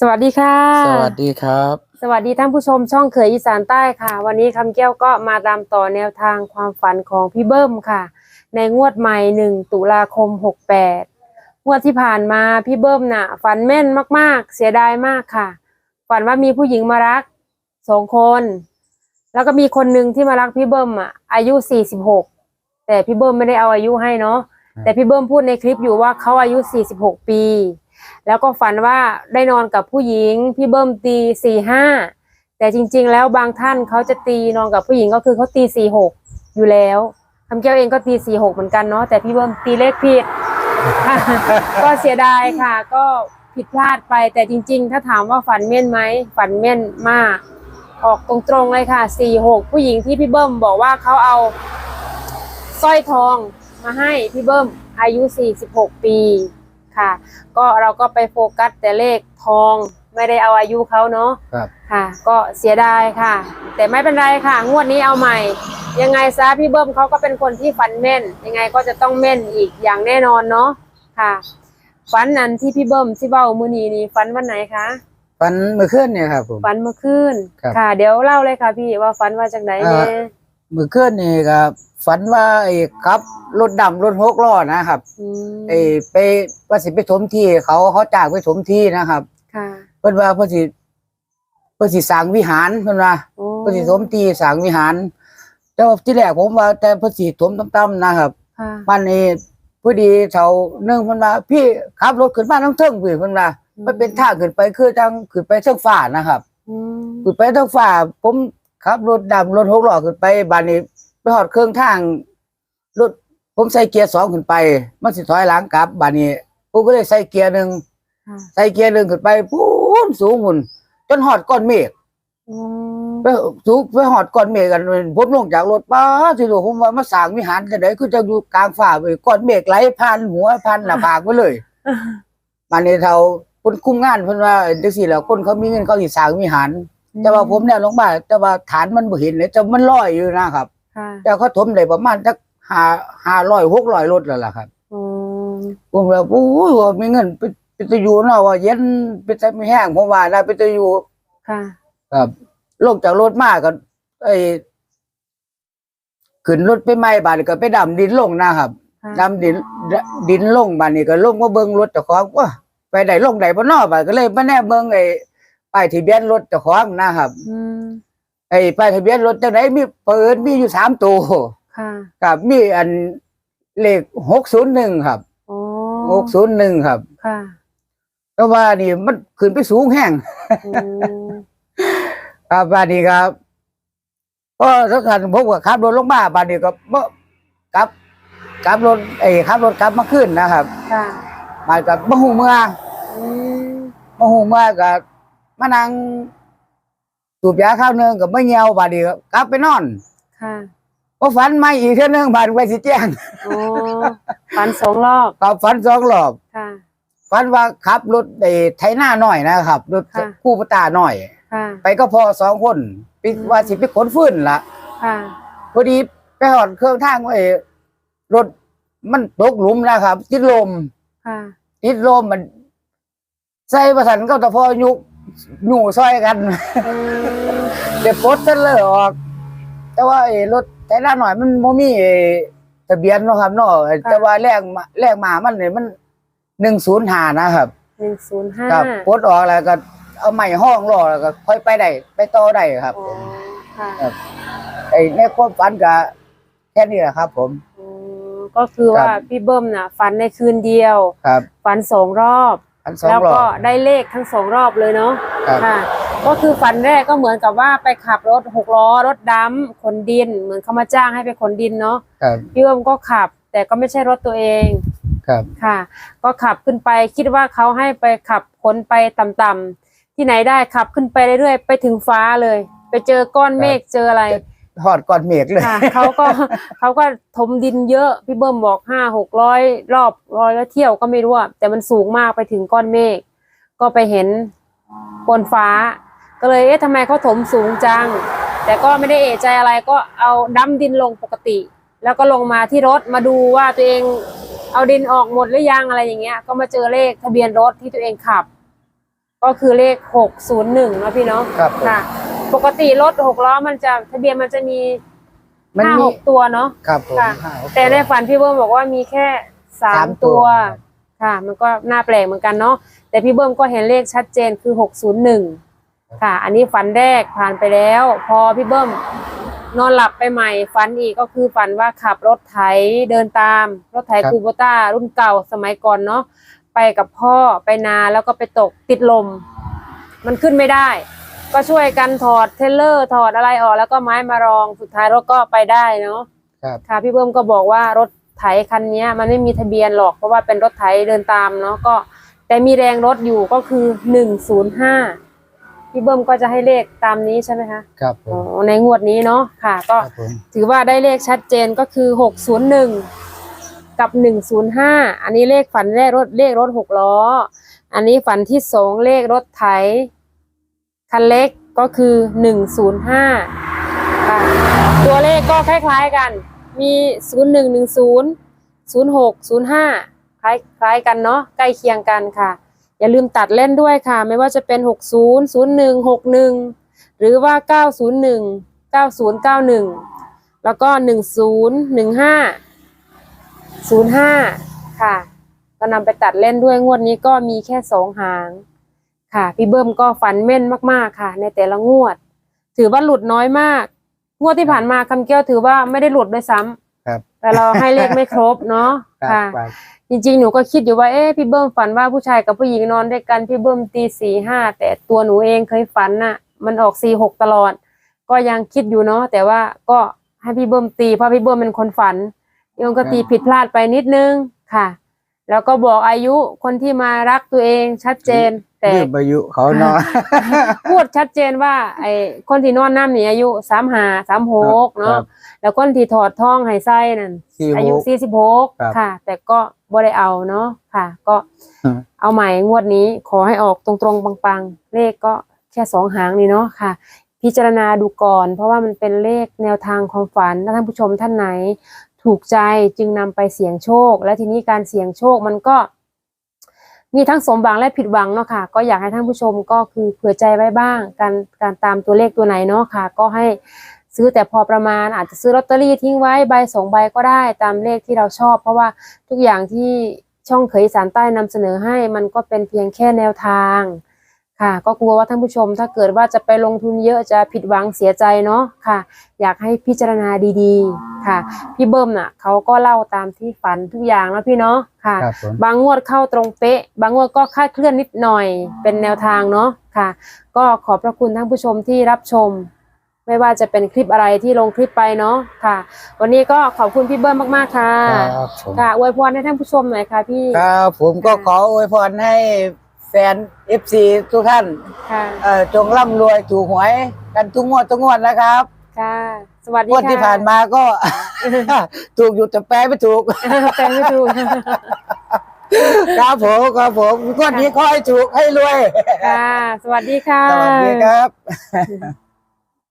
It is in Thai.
สวัสดีค่ะ สวัสดีครับ สวัสดีท่านผู้ชมช่องเขยอีสานใต้ค่ะ วันนี้คำแก้วก็มาตามต่อแนวทางความฝันของพี่เบิ้มค่ะ ในงวดใหม่หนึ่งตุลาคมหกแปดงวดที่ผ่านมาพี่เบิ้มน่ะ ฝันแม่นมากๆ เสียดายมากค่ะ ฝันว่ามีผู้หญิงมารักสองคน แล้วก็มีคนหนึ่งที่มารักพี่เบิ้มอะ อายุสี่สิบหกแต่พี่เบิ้มไม่ได้เอาอายุให้เนาะแต่พี่เบิ้มพูดในคลิปอยู่ว่าเขาอายุสี่สิบหกปี แล้วก็ฝันว่าได้นอนกับผู้หญิง พี่เบิ้มตีสี่ห้าแต่จริง ๆ แล้วบางท่านเขาจะตีนอนกับผู้หญิงก็คือเขาตีสี่หกอยู่แล้วคำแก้วเองก็ตีสี่หกเหมือนกันเนาะแต่พี่เบิ้มตีเลขผิดก็เสียดายค่ะ ก็ผิดพลาดไป แต่จริง ๆ ถ้าถามว่าฝันแม่นไหมฝันแม่นมาก ออกตรงๆเลยค่ะสี่หกผู้หญิงที่พี่เบิ้มบอกว่าเขาเอาสร้อยทองมาให้พี่เบิ้มอายุสี่สิบหกปี ค่ะ ก็เราก็ไปโฟกัสแต่เลขทอง ไม่ได้เอาอายุเขาเนาะครับ ค่ะ ก็เสียดายค่ะ แต่ไม่เป็นไรค่ะ งวดนี้เอาใหม่ ยังไงซะพี่เบิ้มเขาก็เป็นคนที่ฝันแม่น ยังไงก็จะต้องแม่นอีกอย่างแน่นอนเนาะค่ะฝันนั้นที่พี่เบิ้มที่เบ้ามือนีนี่ฝันวันไหนคะฟันเมื่อคืนเนี่ยครับผม ฝันเมื่อคืนครับ ค่ะ เดี๋ยวเล่าเลยค่ะพี่ว่าฝันว่าจากไหนเนี่ยเมื่อคืนนี่ครับฝันว่าไอ้ครับรถดำรถหกล้อนะครับอืมไอ้ไปว่าสิไปถมที่เขาเขาจ้างไปถมที่นะครับ ค่ะเพิ่นว่าเพิ่นสิเพิ่นสิสร้างวิหารเพิ่นว่าโอ้เพิ่นสิถมที่สร้างวิหาร แต่ว่าที่แรกผมว่าแต่เพิ่นสิถมต่ำๆนะครับ ค่ะมันนี่พอดีเสาหนึงเพิ่นว่าพี่ขับรถขึ้นมาทั้งเทิงพี่เพิ่นว่ามันเป็นทางขึ้นไปคือทางขึ้นไปเทิงฟ้านะครับอืมขึ้นไปทางฟ้าผม ขับ รถดำรถหกล้อขึ้นไปบานนี้ไปหอดเครื่องทางรถผมใส่เกียร์สองขึ้นไป มันสิถอยหลังกลับบานนี้ผมก็เลยใส่เกียร์หนึ่งค่ะใส่เกียร์หนึ่งขึ้นไปพูนสูงหุ่นจนหอดก้อนเมฆอืมไปสูงไปหอดก้อนเมฆกันผมลงจากรถป้าสิโดผมว่ามาสร้างวิหารจะได้คือจะอยู่กลางฟ้าไปก้อนเมฆไหลผ่านหัวผ่านหน้าผากไปเลยบานนี้เท่าคนคุมงานเพิ่นว่าจังซี่แหล้วคนเขามีเงินเขาสิสร้างวิหาร แต่ว่าผมเนี่ยลงมาแต่ว่าฐานมันบ่เห็นเลยแต่มันลอยอยู่นะครับ ค่ะแต่เขาถมได้ประมาณสักห้าห้าร้อยหกร้อยรถแล้วล่ะครับ อืมผมเลยโอ้ยว่ามีเงินไปไปจะอยู่เนาะว่าเย็นไปจะไม่แห้งผมว่าได้ไปจะอยู่ค่ะ ครับลงจากรถมาก็ไอ้ขึ้นรถไปใหม่บาดนี้ก็ไปดำดินลงนะครับค่ะดำดินดินลงบาดนี้ก็ลงมาเบิ่งรถเจ้าของว่าไปได้ลงได้บ่เนอบาดก็เลยมาแน่เบิ่งไอ้ ป้ายทะเบียนรถเจ้าของนะครับอืมไอ้ป้ายทะเบียนรถจังไดมีเปิดมีอยู่สามตัวค่ะกับมีอันเลขหกศูนย์หนึ่งครับโอ้หกศูนย์หนึ่งครับค่ะก็ว่านี่มันขึ้นไปสูงแห้งอืมครับบาดนี้ครับก็ถ้าขันผมก็ขับรถลงมาบาดนี้ก็บ่กลับกลับรถไอ้ขับรถกลับมาขึ้นนะครับค่ะมากับมะฮูเมืองอืม มะฮูเมืองกับ มานั่งสูบยาข้าวหนึงกับมะเงียวบาดนี้ก็กลับไปนอน ค่ะพอฝันมาอีกเท่านึงบาดไปสิแจ้งโอ้ฝันสองรอบก็ฝันสองรอบค่ะฝันว่าขับรถไอ้ไถหน้าหน่อยนะครับรถค่ะคู่ปตาหน่อยค่ะไปก็พอสองคนไปอืมว่าสิไปขนฟืนละค่ะพอดีไปหอดเครื่องทางไอ้รถมันตกหลุมนะครับติดลมค่ะติดลมมันใส่ประสันก็ตะพอยุก หนูซอยกันอืมเด็ดปลดเส้นเลยออก แต่ว่าไอ้รถไถหน้าหน่อยมันโมมีไอ้ทะเบียนเนาะครับเนาะแต่ว่าแรกมาแรกมามันเนี่ยมันหนึ่งศูนย์หานะครับหนึ่งศูนย์ห้าครับปลดออกแล้วก็ เอาใหม่ห้องรอแล้วก็ ค่อยไปได้ไปต่อได้ครับอ๋อค่ะครับไอ้ในความฝันก็แค่นี้แหละครับ ผมอืมก็คือว่าครับพี่เบิ้มน่ะ ฝันในคืนเดียว ครับ ฝันสองรอบ ฝันสองแล้วรอก็บ ได้เลขทั้งสองรอบเลยเนาะครับ ค่ะ ก็คือฝันแรกก็เหมือนกับว่าไปขับรถหกล้อรถดำขนดิน เหมือนเขามาจ้างให้ไปขนดินเนาะครับพี่เบิ้มก็ขับ แต่ก็ไม่ใช่รถตัวเองครับค่ะ ก็ขับขึ้นไปคิดว่าเขาให้ไปขับขนไปต่ำๆที่ไหนได้ขับขึ้นไปเรื่อยๆไปถึงฟ้าเลย ไปเจอก้อนเมฆเจออะไร หอดก่อนเมฆเลย ค่ะเขาก็ เขาก็ถมดินเยอะพี่เบิ้มบอกห้าหกร้อยรอบร้อยแล้วเที่ยวก็ไม่รู้อะแต่มันสูงมากไปถึงก้อนเมฆก็ไปเห็นบนฟ้า ก็เลยเอ๊ะทำไมเขาถมสูงจัง แต่ก็ไม่ได้เอะใจอะไรก็เอาดั้มดินลงปกติ แล้วก็ลงมาที่รถมาดูว่าตัวเองเอาดินออกหมดหรือยังอะไรอย่างเงี้ย ก็มาเจอเลขทะเบียนรถที่ตัวเองขับ ก็คือเลขหกศูนย์หนึ่งเนาะพี่เนาะครับผม ค่ะ ปกติรถหกล้อมันจะทะเบียนมันจะมีมันห้ามี หกตัวเนาะ ครับผมค่ะ ห้าหก แต่ในฝันพี่เบิ้มบอกว่ามีแค่สาสามมตัตัววค่ะ มันก็น่าแปลกเหมือนกันเนาะแต่พี่เบิ้มก็เห็นเลขชัดเจนคือหกศูนย์หนึ่งค่ะ อันนี้ฝันแรกผ่านไปแล้ว พอพี่เบิ้มนอนหลับไปใหม่ฝันอีกก็คือฝันว่าขับรถไถเดินตาม รถไถคูโบต้ารุ่นเก่าสมัยก่อนเนาะไปกับพ่อไปนาแล้วก็ไปตกติดลม มันขึ้นไม่ได้ ก็ช่วยกันถอดเทรลเลอร์ถอดอะไรออกแล้วก็ไม้มารองสุดท้ายรถก็ไปได้เนาะครับค่ะพี่เบิ้มก็บอกว่ารถไถคันเนี้ย มันไม่มีทะเบียนหรอกเพราะว่าเป็นรถไถเดินตามเนาะก็ แต่มีแรงรถอยู่ก็คือหนึ่งศูนย์ห้าพี่เบิ้มก็จะให้เลขตามนี้ใช่ไหมคะครับผอ๋อมในงวดนี้เนาะค่ะ ก็ครับผมถือว่าได้เลขชัดเจนก็คือหกศูนย์หนึ่งกับหนึ่งศูนย์ห้าอันนี้เลขฝันแรกรถเลขรถหกล้อ อันนี้ฝันที่สองเลขรถไถ คันเล็กก็คือหนึ่งศูนย์ห้าค่ะตัวเลขก็คล้ายๆกัน มีศูนย์หนึ่งหนึ่งศูนย์ศูนย์หกศูนย์ห้าคล้ายคล้ายกันเนาะใกล้เคียงกันค่ะ อย่าลืมตัดเล่นด้วยค่ะ ไม่ว่าจะเป็นหกศูนย์ศูนย์หนึ่งหกหนึ่งหรือว่าเก้าศูนย์หนึ่งเก้าศูนย์เก้าหนึ่งแล้วก็หนึ่งศูนย์หนึ่งห้าศูนย์ห้าค่ะก็นำไปตัดเล่นด้วยงวดนี้ก็มีแค่สองหาง ค่ะ พี่เบิ้มก็ฝันแม่นมากๆค่ะ ในแต่ละงวด ถือว่าหลุดน้อยมาก งวดที่ผ่านมาคำแก้วถือว่าไม่ได้หลุดด้วยซ้ำครับ แต่เราให้เลขไม่ครบเนาะครับค่ะครับจริงๆ หนูก็คิดอยู่ว่าเอ๊ะพี่เบิ้มฝันว่าผู้ชายกับผู้หญิงนอนด้วยกันพี่เบิ้มตีสี่ห้าแต่ตัวหนูเองเคยฝันน่ะ มันออกสี่หกตลอด ก็ยังคิดอยู่เนาะแต่ว่าก็ให้พี่เบิ้มตีเพราะพี่เบิ้มเป็นคนฝันโยงก็ตีผิดพลาดไปนิดนึงค่ะ แล้วก็บอกอายุคนที่มารักตัวเองชัดเจน แต่ยืมอายุเขาเนาะพูดชัดเจนว่าไอ้คนที่นอนน้ำนี่อายุสามห้าสามหกครัเนาะบแล้วคนที่ถอดท้องให้ไส้นั่นสี่อาหยุกสี่สิบหกครับค่ะ แต่ก็บ่ได้เอาเนาะค่ะ ก็อืมเอาใหม่งวดนี้ขอให้ออกตรงๆปังๆ เลขก็แค่สองหางนี่เนาะค่ะ พิจารณาดูก่อน เพราะว่ามันเป็นเลขแนวทางความฝันถ้าท่านผู้ชมท่านไหน ถูกใจจึงนำไปเสี่ยงโชค และทีนี้การเสี่ยงโชคมันก็ มีทั้งสมหวังและผิดหวังเนาะค่ะ ก็อยากให้ท่านผู้ชมก็คือเผื่อใจไว้บ้าง การการตามตัวเลขตัวไหนเนาะค่ะ ก็ให้ซื้อแต่พอประมาณอาจจะซื้อลอตเตอรี่ทิ้งไว้ใบสองใบก็ได้ตามเลขที่เราชอบ เพราะว่าทุกอย่างที่ช่องเขยสารใต้นำเสนอให้มันก็เป็นเพียงแค่แนวทาง ค่ะ ก็กลัวว่าท่านผู้ชมถ้าเกิดว่าจะไปลงทุนเยอะจะผิดหวังเสียใจเนาะค่ะ อยากให้พิจารณาดีๆ ค่ะ พี่เบิ้มน่ะเขาก็เล่าตามที่ฝันทุกอย่างแล้วพี่เนาะค่ะ ครับผม บางงวดเข้าตรงเป๊ะ บางงวดก็คลาดเคลื่อนนิดหน่อยเป็นแนวทางเนาะค่ะ ก็ขอบพระคุณท่านผู้ชมที่รับชม ไม่ว่าจะเป็นคลิปอะไรที่ลงคลิปไปเนาะค่ะ วันนี้ก็ขอบคุณพี่เบิ้มมากๆค่ะ ครับผมค่ะอวยพรให้ท่านผู้ชมหน่อยค่ะพี่ ครับผมก็ขออวยพรให้ แฟน FC ทุกท่านค่ะเอ่อจงร่ำรวยถูกหวยกันทุกงวดทุกงวดนะครับค่ะ สวัสดีงวดค่ะที่ผ่านมาก็ ถูกอยู่แต่แปลไม่ถูก แปลไม่ถูก ครับผมครับผมงวดนี้ขอให้ถูกให้รวย ค่ะ สวัสดีค่ะ สวัสดีครับ